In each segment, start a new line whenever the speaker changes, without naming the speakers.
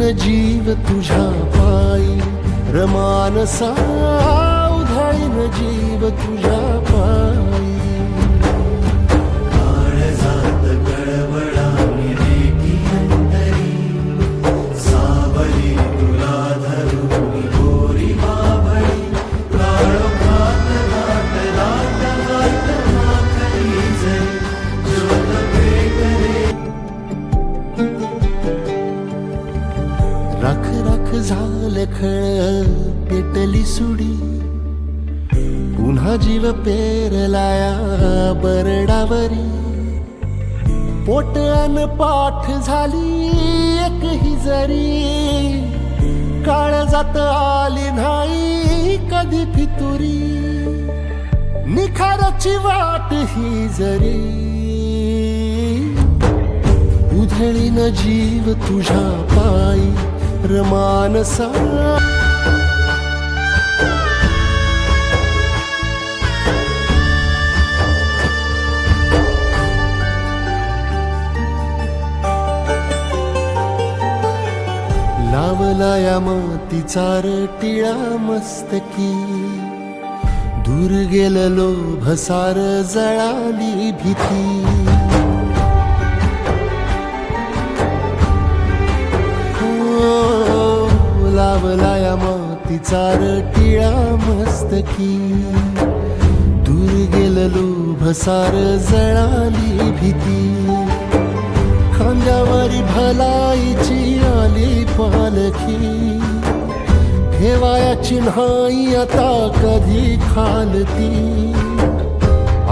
उधळीन जीव तुझ्या पायी. रमानसा उधळीन जीव तुझ्या पायी. राख झालं खळ पेटली सुडी. पुन्हा जीव पेरलाया बरडावरी. पोट अन पाठ झाली एकही जरी. काळ जात आली नाही कधी फितुरी. निखाराची वाट ही जरी. उधळीन जीव तुझ्या पायी. रमानसा लावला या मातीचा टिळा मस्तकी। दूर गेललो भसार जळाली भीती। मातीचा टिळा मस्तकी. दूर गेललो भसार जळाली भीती. खांद्यावरी भलाईची आली पालखी. ठेवाया चिन्हाई आता कधी खालती.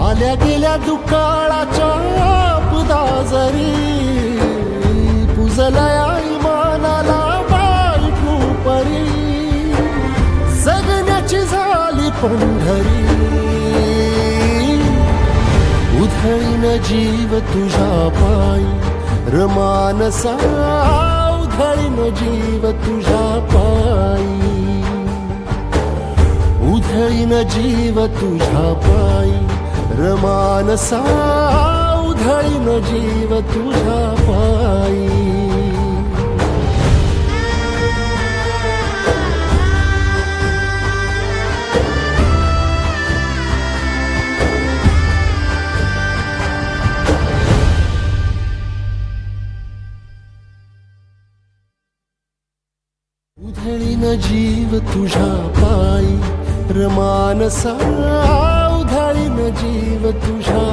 आल्या गेल्या दुकाळाच्या आपदा जरी. पंढरी उधळीन जीव तुझा पायी. रमानसा उधळीन जीव तुझा पायी. उधळीन जीव तुझा पायी. रमानसा उधळीन जीव तुझा पायी. जीव तुझ्या पायी. रमानसा उधळीन जीव तुझ्या